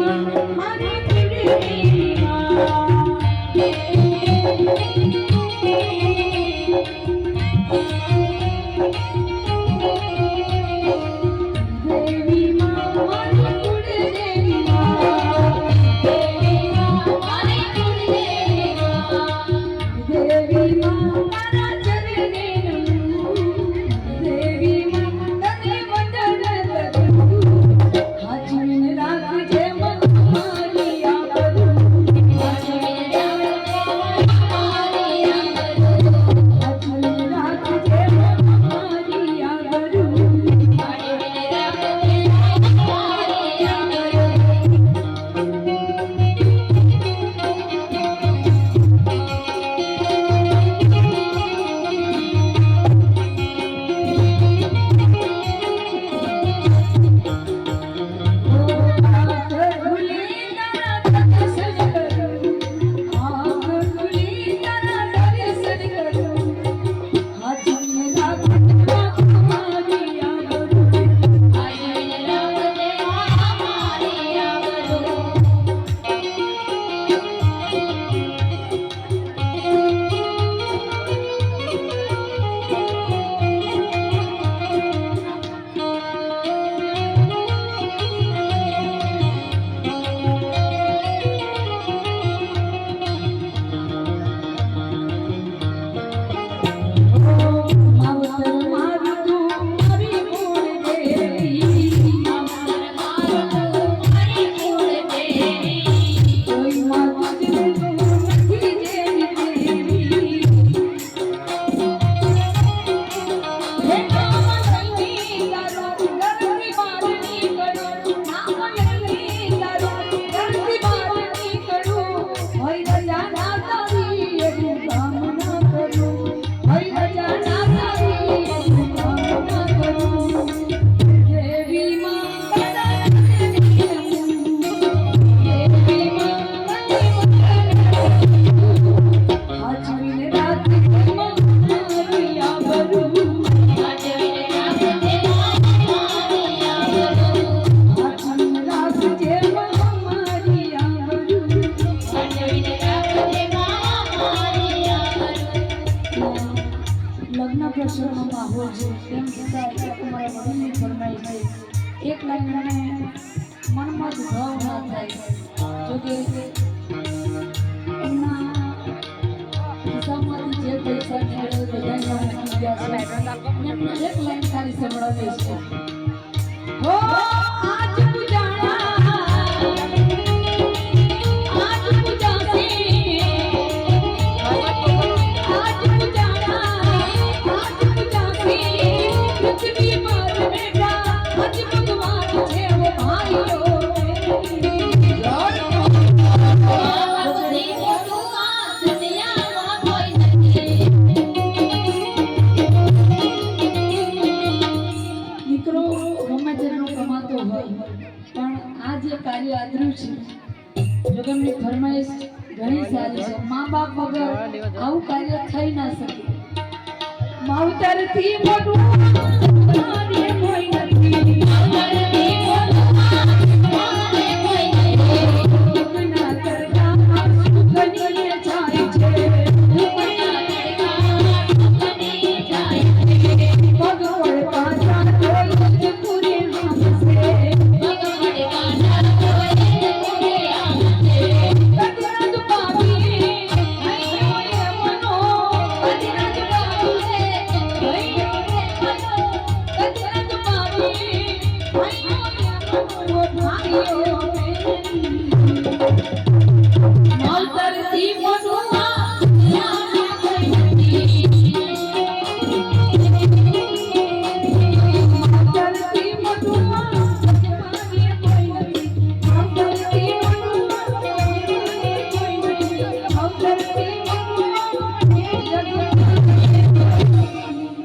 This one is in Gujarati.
માં લગ્ન પ્રસંગનો માહોલ છે. તેમ છતાં એક મારા મનની ફરમાઈ છે. એક લાઈન મને મનમાં જ ભાવ ના થાય. જોકે એમના ખિસ્સામાંથી જે પૈસા મને મળી ગયા છે. એમને એક લાઈન સારી સંભળાવી છે. હો પણ જે કાર્ય આદર્યું છે જોગમની ફરમાઈશ ઘણી સારી છે. મા બાપ વગર આવું કાર્ય થઈ ના શકે. માવતરથી ભગવાન કોઈ નથી. Mua?